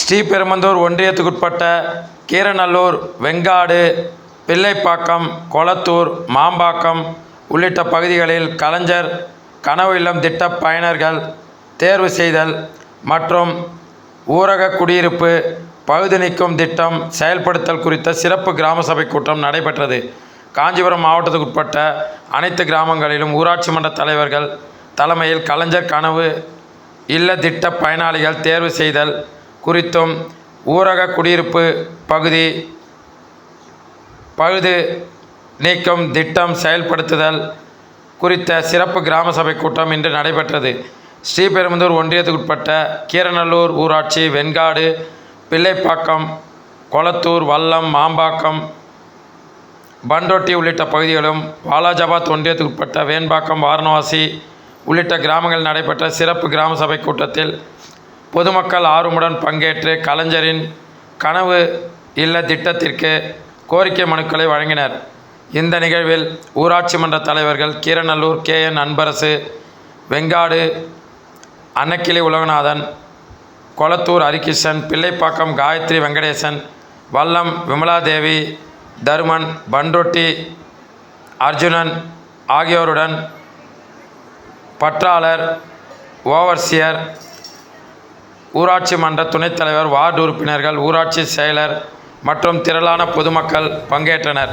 ஸ்ரீபெருமந்தூர் ஒன்றியத்துக்குட்பட்ட கீரநல்லூர் வெங்காடு பிள்ளைப்பாக்கம் கொளத்தூர் மாம்பாக்கம் உள்ளிட்ட பகுதிகளில் கலைஞர் கனவு இல்லம் திட்ட பயனர்கள் தேர்வு செய்தல் மற்றும் ஊரக குடியிருப்பு பகுதி நீக்கும் திட்டம் செயல்படுத்தல் குறித்த சிறப்பு கிராம சபை கூட்டம் நடைபெற்றது. காஞ்சிபுரம் மாவட்டத்துக்குட்பட்ட அனைத்து கிராமங்களிலும் ஊராட்சி மன்ற தலைவர்கள் தலைமையில் கலைஞர் கனவு இல்ல திட்ட பயனாளிகள் தேர்வு செய்தல் குறித்தும் ஊரக குடியிருப்பு பகுதி பழுது நீக்கம் திட்டம் செயல்படுத்துதல் குறித்த சிறப்பு கிராம சபை கூட்டம் இன்று நடைபெற்றது. ஸ்ரீபெரும்புதூர் ஒன்றியத்துக்குட்பட்ட கீரநல்லூர் ஊராட்சி வெண்காடு பிள்ளைப்பாக்கம் கொளத்தூர் வல்லம் மாம்பாக்கம் பண்டோட்டி உள்ளிட்ட பகுதிகளும் வாலாஜாபாத் ஒன்றியத்துக்குட்பட்ட வேண்பாக்கம் வாரணவாசி உள்ளிட்ட கிராமங்களில் நடைபெற்ற சிறப்பு கிராம சபை கூட்டத்தில் பொதுமக்கள் ஆர்வமுடன் பங்கேற்று கலைஞரின் கனவு இல்ல திட்டத்திற்கு கோரிக்கை மனுக்களை வழங்கினர். இந்த நிகழ்வில் ஊராட்சி மன்ற தலைவர்கள் கீரநல்லூர் கே. என். அன்பரசு வெங்காடு அன்னக்கிளி உலகநாதன் கொளத்தூர் ஹரிகிருஷ்ணன் பிள்ளைப்பாக்கம் காயத்ரி வெங்கடேசன் வல்லம் விமலாதேவி தருமன் பண்ரொட்டி அர்ஜுனன் ஆகியோருடன் பற்றாளர் ஓவர்சியர் ஊராட்சி மன்ற துணைத் தலைவர் வார்டு உறுப்பினர்கள் ஊராட்சி செயலர் மற்றும் திரளான பொதுமக்கள் பங்கேற்றனர்.